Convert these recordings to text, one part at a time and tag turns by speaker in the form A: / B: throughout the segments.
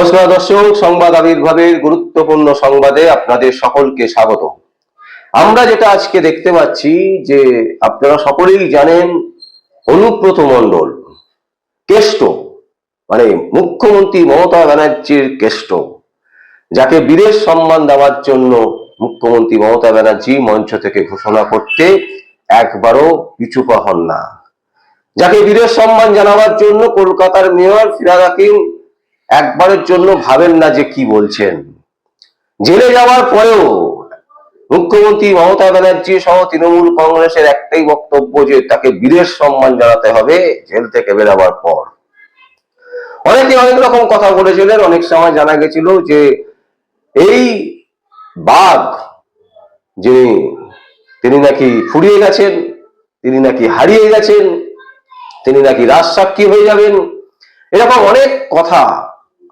A: নমস্কার দর্শক, সংবাদ আবির্ভাবের গুরুত্বপূর্ণ সংবাদে আপনাদের সকলকে স্বাগত। আমরা যেটা আজকে দেখতে পাচ্ছি যে আপনারা সকলেই জানেন অনুব্রত মণ্ডল, কেষ্ট মানে মুখ্যমন্ত্রী মমতা ব্যানার্জির কেষ্ট, যাকে বিদেশ সম্মান দেওয়ার জন্য মুখ্যমন্ত্রী মমতা ব্যানার্জি মঞ্চ থেকে ঘোষণা করতে একবারও পিছু পা হন না। যাকে বিদেশ সম্মান জানাবার জন্য কলকাতার মেয়র ফিরাদ হাকিম একবারের জন্য ভাবেন না যে কি বলছেন। জেলে যাওয়ার পরেও মুখ্যমন্ত্রী মমতা ব্যানার্জি সহ তৃণমূল কংগ্রেসের একটাই বক্তব্য যে তাকে বিদেশ সম্মান জানাতে হবে, জেল থেকে বেরোবার পর। অনেকে অনেক রকম কথা বলেছিলেন, অনেক সময় জানা গেছিল যে এই বাঘ যিনি তিনি নাকি ফুরিয়ে গেছেন, তিনি নাকি হারিয়ে গেছেন, তিনি নাকি রাজসাক্ষী হয়ে যাবেন, এরকম অনেক কথা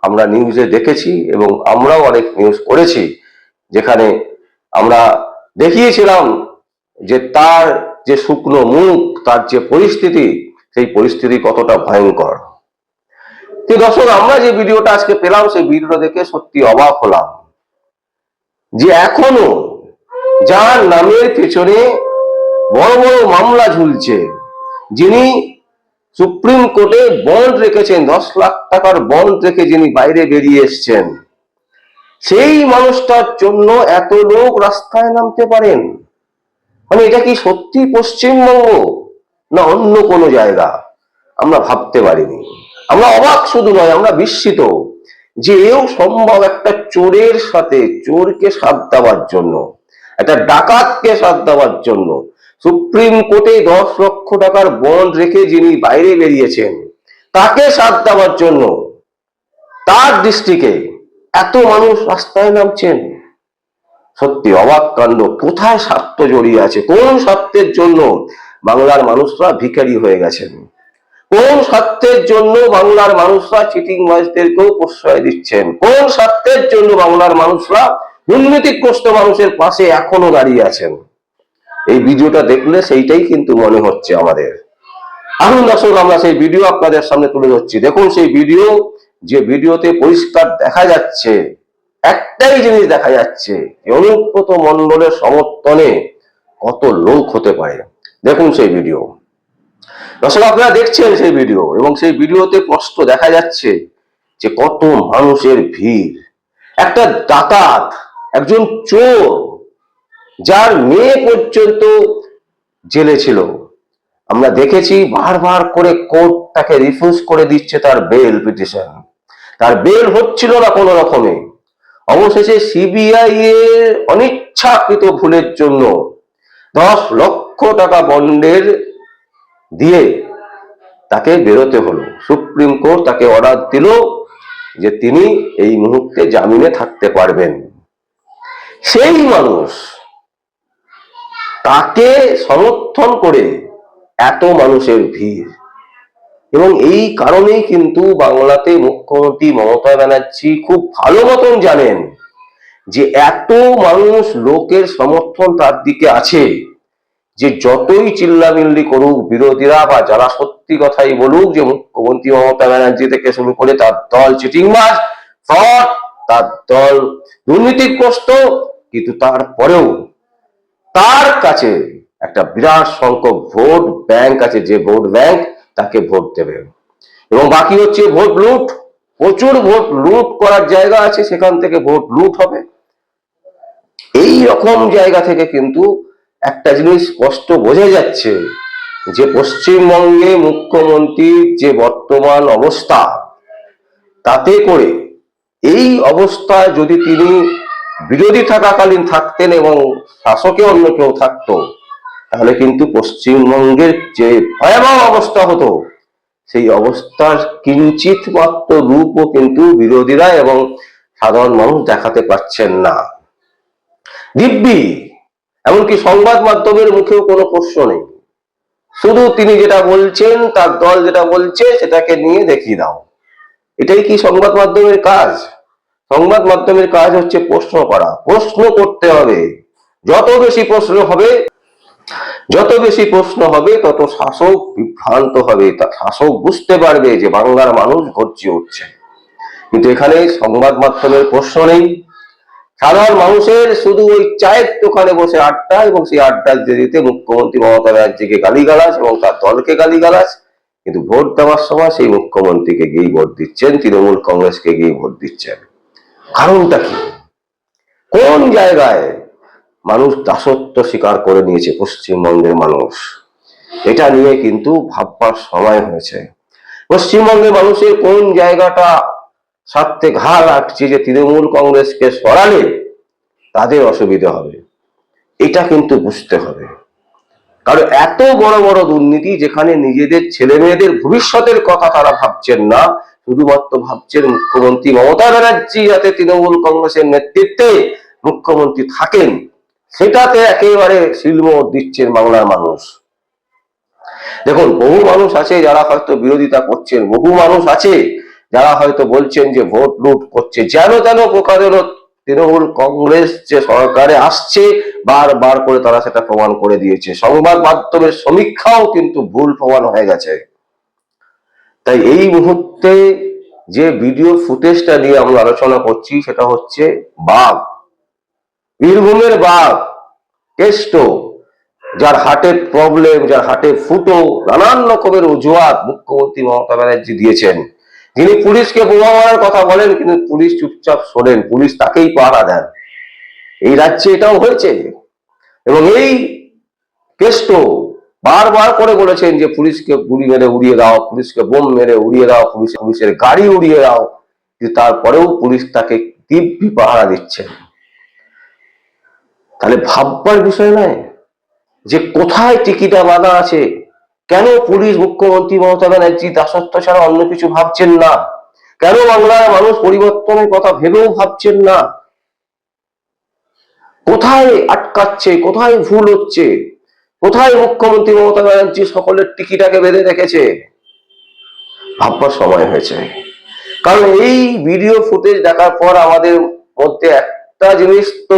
A: আমরা নিউজে দেখেছি এবং আমরাও অনেক নিউজ করেছি যেখানে আমরা দেখিয়েছিলাম যে তার যে শুকনো মুখ, তার যে পরিস্থিতি, সেই পরিস্থিতি কতটা ভয়ঙ্কর। দর্শক, আমরা যে ভিডিওটা আজকে পেলাম, সেই ভিডিওটা দেখে সত্যি অবাক হলাম যে এখনও যার নামের পেছনে বড় বড় মামলা ঝুলছে, যিনি সুপ্রিম কোর্টে বন্ড রেখেছেন, দশ লাখ টাকার বন্ড রেখে যিনি বাইরে বেরিয়ে এসছেন, সেই মানুষটার জন্য এত লোক রাস্তায় নামতে পারেন? মানে এটা কি সত্যি পশ্চিমবঙ্গ না অন্য কোনো জায়গা? আমরা ভাবতে পারিনি। আমরা অবাক শুধু নয়, আমরা বিস্মিত যে এও সম্ভব একটা চোরের সাথে, চোরকে সাথ দেওয়ার জন্য, একটা ডাকাতকে সাথ দেওয়ার জন্য সুপ্রিম কোর্টে দশ লক্ষ টাকার বন্ড রেখে যিনি বাইরে বেরিয়েছেন, তাকে সাথ দেওয়ার জন্য তার দৃষ্টিকে এত মানুষ রাস্তায় নামছেন। সত্যি অবাক কাণ্ড, কোথায় স্বার্থ জড়িয়ে আছে? কোন স্বার্থের জন্য বাংলার মানুষরা ভিখারি হয়ে গেছেন? কোন স্বার্থের জন্য বাংলার মানুষরা চিটিং বাজদেরকেও প্রশ্রয় দিচ্ছেন? কোন স্বার্থের জন্য বাংলার মানুষরা দুর্নীতিগ্রস্ত মানুষের পাশে এখনও দাঁড়িয়ে আছেন? এই ভিডিওটা দেখলে সেইটাই কিন্তু মনে হচ্ছে আমাদের। আসুন দর্শক, আমরা সেই ভিডিও আপনাদের সামনে তুলে ধরছি। দেখুন, সেই ভিডিও, যে ভিডিওতে পরিষ্কার দেখা যাচ্ছে, একটাই জিনিস দেখা যাচ্ছে অনুব্রত মন্ডলের সমর্থনে কত লোক হতে পারে। দেখুন সেই ভিডিও। দর্শক, আপনারা দেখছেন সেই ভিডিও, এবং সেই ভিডিওতে স্পষ্ট দেখা যাচ্ছে যে কত মানুষের ভিড়। একটা ডাকাত একজন চোর যার মেয়ে পর্যন্ত জেলে ছিল। আমরা দেখেছি বারবার করে কোর্ট তাকে রিফিউজ করে দিচ্ছে তার বেল পিটিশন তার বেল হচ্ছিল না কোনো রকমে। অবশেষে সিবিআই এর অনিচ্ছাকৃত ভুলের জন্য দশ লক্ষ টাকা বন্ডের দিয়ে তাকে বেরোতে হলো। সুপ্রিম কোর্ট তাকে অর্ডার দিল যে তিনি এই মুহূর্তে জামিনে থাকতে পারবেন। সেই মানুষ তাকে সমর্থন করে এত মানুষের ভিড়। এবং এই কারণেই কিন্তু বাংলাতে মুখ্যমন্ত্রী মমতা ব্যানার্জি খুব ভালো মতন জানেন যে এত মানুষ লোকের সমর্থন তার দিকে আছে যে যতই চিল্লামিল্লি করুক, বিরোধীরা বা যারা সত্যি কথাই বলুক যে মুখ্যমন্ত্রী মমতা ব্যানার্জি থেকে শুরু করে তার দল চিটিংবাজ ফ্রড তার দল দুর্নীতিগ্রস্ত, কিন্তু তারপরেও তার কাছে একটা বিরাট সংখ্যক ভোট ব্যাংক আছে, যে ভোট ব্যাংক তাকে ভোট দেবে। এবং বাকি হচ্ছে ভোট লুট। প্রচুর ভোট লুট করার জায়গা আছে, সেখান থেকে ভোট লুট হবে। এই রকম জায়গা থেকে কিন্তু একটা জিনিস স্পষ্ট বোঝা যাচ্ছে যে পশ্চিমবঙ্গে মুখ্যমন্ত্রীর যে বর্তমান অবস্থা, তাতে করে এই অবস্থায় যদি তিনি বিরোধী থাকাকালীন থাকতেন এবং শাসকে অন্য কেউ থাকতো, তাহলে কিন্তু পশ্চিমবঙ্গের যে ভয়াবহ অবস্থা হতো, সেই অবস্থার কিঞ্চিত মাত্র রূপও কিন্তু বিরোধীরা এবং সাধারণ মানুষ দেখাতে পারছেন না। দিব্যি, এমনকি সংবাদ মাধ্যমের মুখেও কোনো প্রশ্ন নেই। শুধু তিনি যেটা বলছেন, তার দল যেটা বলছে, সেটাকে নিয়ে দেখিয়ে দাও। এটাই কি সংবাদ মাধ্যমের কাজ? সংবাদ মাধ্যমের কাজ হচ্ছে প্রশ্ন করা। প্রশ্ন করতে হবে। যত বেশি প্রশ্ন হবে, যত বেশি প্রশ্ন হবে, তত শাসক বিভ্রান্ত হবে। তা শাসক বুঝতে পারবে যে বাংলার মানুষ গর্জে উঠছে কিন্তু এখানে সংবাদ মাধ্যমের প্রশ্ন নেই। সাধারণ মানুষের শুধু ওই চায়ের দোকানে বসে আড্ডা এবং সেই আড্ডা দিতে মুখ্যমন্ত্রী মমতা ব্যানার্জিকে গালিগালাজ এবং তার দলকে গালিগালাজ, কিন্তু ভোট দেওয়ার সময় সেই মুখ্যমন্ত্রীকে গিয়ে ভোট দিচ্ছেন, তৃণমূল কংগ্রেসকে গিয়ে ভোট দিচ্ছেন। কারণটা কি? কোন জায়গায় মানুষ দাসত্ব স্বীকার করে নিয়েছে পশ্চিমবঙ্গের মানুষ? এটা নিয়ে কিন্তু ভাববার সময় হয়েছে। পশ্চিমবঙ্গের মানুষের কোন জায়গাটা স্বার্থে ঘা রাখছে যে তৃণমূল কংগ্রেসকে সরালে তাদের অসুবিধা হবে? এটা কিন্তু বুঝতে হবে। কারণ এত বড় বড় দুর্নীতি যেখানে নিজেদের ছেলে মেয়েদের ভবিষ্যতের কথা তারা ভাবছেন না শুধুমাত্র ভাবছেন মুখ্যমন্ত্রী মমতা ব্যানার্জি যাতে তৃণমূল কংগ্রেসের নেতৃত্বে মুখ্যমন্ত্রী থাকেন, সেটাতে একেবারে শিলমোহর দিচ্ছেন বাংলার মানুষ। দেখুন, বহু মানুষ আছে যারা হয়তো বিরোধিতা করছেন, বহু মানুষ আছে যারা হয়তো বলছেন যে ভোট লুট করছে। যেন তেন প্রকারেরও তৃণমূল কংগ্রেস যে সরকারে আসছে, বারবার করে তারা সেটা প্রমাণ করে দিয়েছে। সংবাদ মাধ্যমের সমীক্ষাও কিন্তু ভুল প্রমাণ হয়ে গেছে। তাই এই মুহূর্তে যে ভিডিও ফুটেজটা নিয়ে আমরা আলোচনা করছি, সেটা হচ্ছে বাঘ। বীরভূমের বাঘ, কেষ্ট, যার হার্টের প্রবলেম যার হার্টে ফুটো, নানান রকমের অজুহাত মুখ্যমন্ত্রী মমতা ব্যানার্জি দিয়েছেন। যিনি পুলিশকে বোমা মারার কথা বলেন, কিন্তু পুলিশ চুপচাপ শোনেন, পুলিশ তাকেই পাহারা দেন। এই রাজ্যে এটাও হয়েছে। এবং এই কেষ্ট বারবার করে বলেছেন যে পুলিশকে গুলি মেরে উড়িয়ে দাও, পুলিশকে বোম মেরে উড়িয়ে দাও, পুলিশ পুলিশের গাড়ি উড়িয়ে দাও, কিন্তু তারপরেও পুলিশ তাকে দিব্যি পাহারা দিচ্ছেন তাহলে ভাববার বিষয় নয় যে কোথায় টিকিটা বাঁধা আছে? কেন পুলিশ মুখ্যমন্ত্রী মমতা ব্যানার্জি দাসত্ব ছাড়া অন্য কিছু ভাবছেন না? কেন বাংলার মানুষ পরিবর্তনের কথা ভেবেও ভাবছেন না? কোথায় আটকাচ্ছে, কোথায় ভুল হচ্ছে? কোথায় মুখ্যমন্ত্রী মমতা ব্যানার্জি সকলের টিকিটাকে বেঁধে রেখেছে? ভাববার সময় হয়েছে। কারণ এই ভিডিও ফুটেজ দেখার পর আমাদের মধ্যে একটা জিনিস তো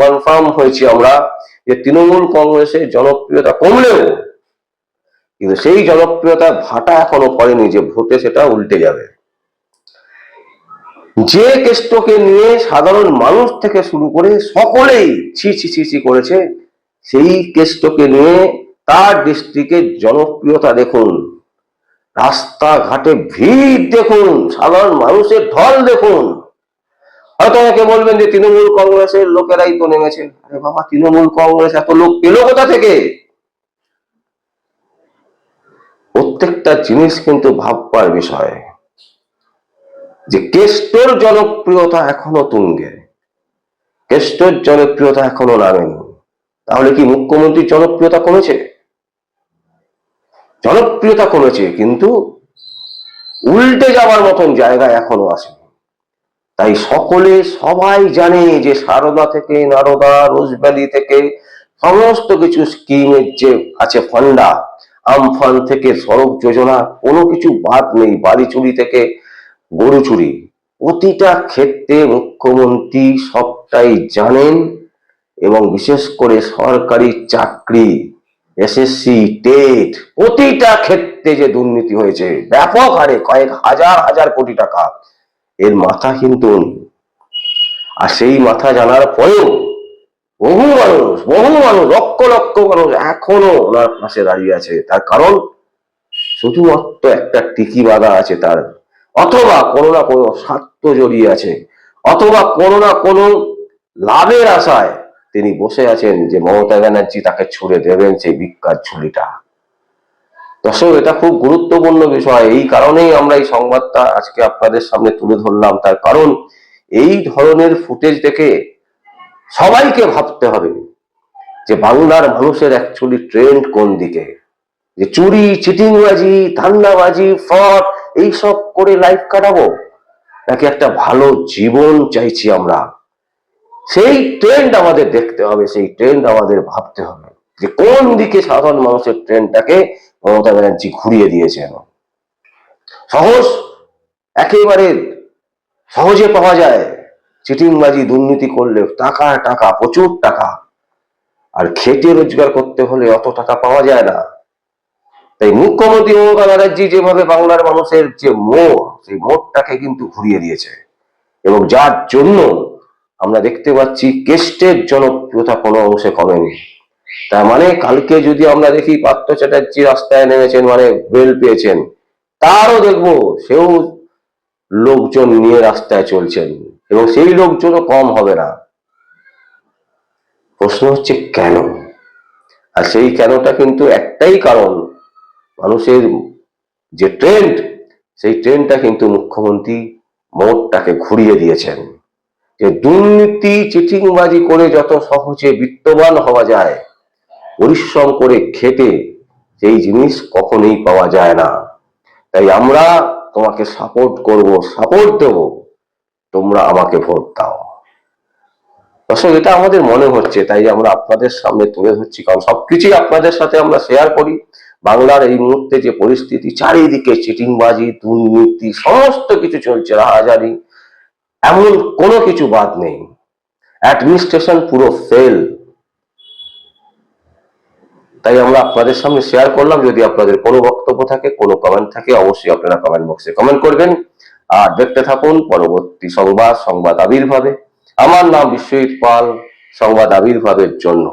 A: কনফার্ম হয়েছে আমরা, যে তৃণমূল কংগ্রেসের জনপ্রিয়তা কমলেও কিন্তু সেই জনপ্রিয়তা ভাটা এখনও পড়েনি যে ভোটে সেটা উল্টে যাবে। যে কেষ্টকে নিয়ে সাধারণ মানুষ থেকে শুরু করে সকলেই ছি ছি ছি ছি করেছে সেই কেষ্টকে নিয়ে তার ডিস্ট্রিক্টের জনপ্রিয়তা দেখুন। রাস্তাঘাটে ভিড় দেখুন, সাধারণ মানুষের ঢল দেখুন। হয়তো অনেকে বলবেন যে তৃণমূল কংগ্রেসের লোকেরাই তো নেমেছে আরে বাবা, তৃণমূল কংগ্রেস এত লোক পেল কোথা থেকে? প্রত্যেকটা জিনিস কিন্তু ভাববার বিষয় যে কেষ্টর জনপ্রিয়তা এখনও তুঙ্গে। কেষ্টর জনপ্রিয়তা এখনও নামেনি। তাহলে কি মুখ্যমন্ত্রীর জনপ্রিয়তা কমেছে? জনপ্রিয়তা কমেছে, কিন্তু উল্টে যাওয়ার মতন জায়গায় এখনও আসেনি। তাই সকলে সবাই জানে যে সারদা থেকে, নারদা, রোজভ্যালি থেকে সমস্ত কিছু স্কিমের যে আছে ফান্ডা, আমফান থেকে, সড়ক যোজনা, কোনো কিছু বাদ নেই বাড়ি চুরি থেকে গরু চুরি। প্রতিটা ক্ষেত্রে মুখ্যমন্ত্রী সবটাই জানেন। এবং বিশেষ করে সরকারি চাকরি এসএসসি টেট, প্রতিটা ক্ষেত্রে যে দুর্নীতি হয়েছে, ব্যাপক হারে কয়েক হাজার হাজার কোটি টাকা। এর মাথা কিন্তু আর সেই মাথা জানার পরেও বহু মানুষ বহু মানুষ, লক্ষ লক্ষ মানুষ এখনও ওনার পাশে দাঁড়িয়ে আছে। তার কারণ শুধুমাত্র একটা টিকি বাধা আছে তার। অথবা কোনো না কোনো স্বার্থ জড়িয়ে আছে। অথবা কোনো না কোনো লাভের আশায় তিনি বসে আছেন যে মমতা ব্যানার্জি তাকে ছুড়ে দেবেন সেই ভিক্ষার ঝুলিটা। দর্শক এটা খুব গুরুত্বপূর্ণ বিষয়। এই কারণেই আমরা এই সংবাদটা আজকে আপনাদের সামনে তুলে ধরলাম। তার কারণ, এই ধরনের ফুটেজ দেখে সবাইকে ভাবতে হবে যে বাংলার মানুষের অ্যাকচুয়ালি ট্রেন্ড কোন দিকে? যে চুরি, চিটিংবাজি, ধান্দাবাজি ফ্রড এইসব করে লাইফ কাটাবো? নাকি একটা ভালো জীবন চাইছি আমরা? সেই ট্রেন্ড আমাদের দেখতে হবে, সেই ট্রেন্ড আমাদের ভাবতে হবে যে কোন দিকে সাধারণ মানুষের ট্রেন্ডটাকে মমতা ব্যানার্জি ঘুরিয়ে দিয়েছেন সহজ, একেবারে সহজে পাওয়া যায়। চিটিংবাজি দুর্নীতি করলে টাকা টাকা, প্রচুর টাকা। আর খেটে রোজগার করতে হলে অত টাকা পাওয়া যায় না। তাই মুখ্যমন্ত্রী মমতা ব্যানার্জি যেভাবে বাংলার মানুষের যে মোড় সেই মোড়টাকে কিন্তু ঘুরিয়ে দিয়েছে। এবং যার জন্য আমরা দেখতে পাচ্ছি কেস্টের জনপ্রিয়তা কোনো অংশে কমেনি। তার মানে কালকে যদি আমরা দেখি পার্থ চ্যাটার্জি রাস্তায় নেমেছেন মানে বেল পেয়েছেন, তারও দেখব সেও লোকজন নিয়ে রাস্তায় চলছেন এবং সেই লোকজনও কম হবে না। প্রশ্ন হচ্ছে কেন? আর সেই কেনটা কিন্তু একটাই কারণ, মানুষের যে ট্রেন্ড সেই ট্রেন্ডটা কিন্তু মুখ্যমন্ত্রী মোটটাকে ঘুরিয়ে দিয়েছেন। যে দুর্নীতি, চিটিংবাজি করে যত সহজে বিত্তবান হওয়া যায়, পরিশ্রম করে খেটে সেই জিনিস কখনোই পাওয়া যায় না। তাই আমরা তোমাকে সাপোর্ট করব সাপোর্ট দেব, তোমরা আমাকে ভোট দাও। দর্শক, এটা আমাদের মনে হচ্ছে, তাই আমরা আপনাদের সামনে তুলে ধরছি, কারণ সবকিছুই আপনাদের সাথে আমরা শেয়ার করি। বাংলার এই মুহূর্তে যে পরিস্থিতি, চারিদিকে চিটিংবাজি, দুর্নীতি, সমস্ত কিছু চলছে রাহাজারি এমন কোনো কিছু বাদ নেই। অ্যাডমিনিস্ট্রেশন পুরো ফেল তাই আমরা আপনাদের সামনে শেয়ার করলাম। যদি আপনাদের কোনো বক্তব্য থাকে, কোনো কমেন্ট থাকে, অবশ্যই আপনারা কমেন্ট বক্সে কমেন্ট করবেন। আর দেখতে থাকুন পরবর্তী সংবাদ সংবাদ আবির্ভাবে। আমার নাম বিশ্বজিৎ পাল, সংবাদ আবির্ভাবের জন্য।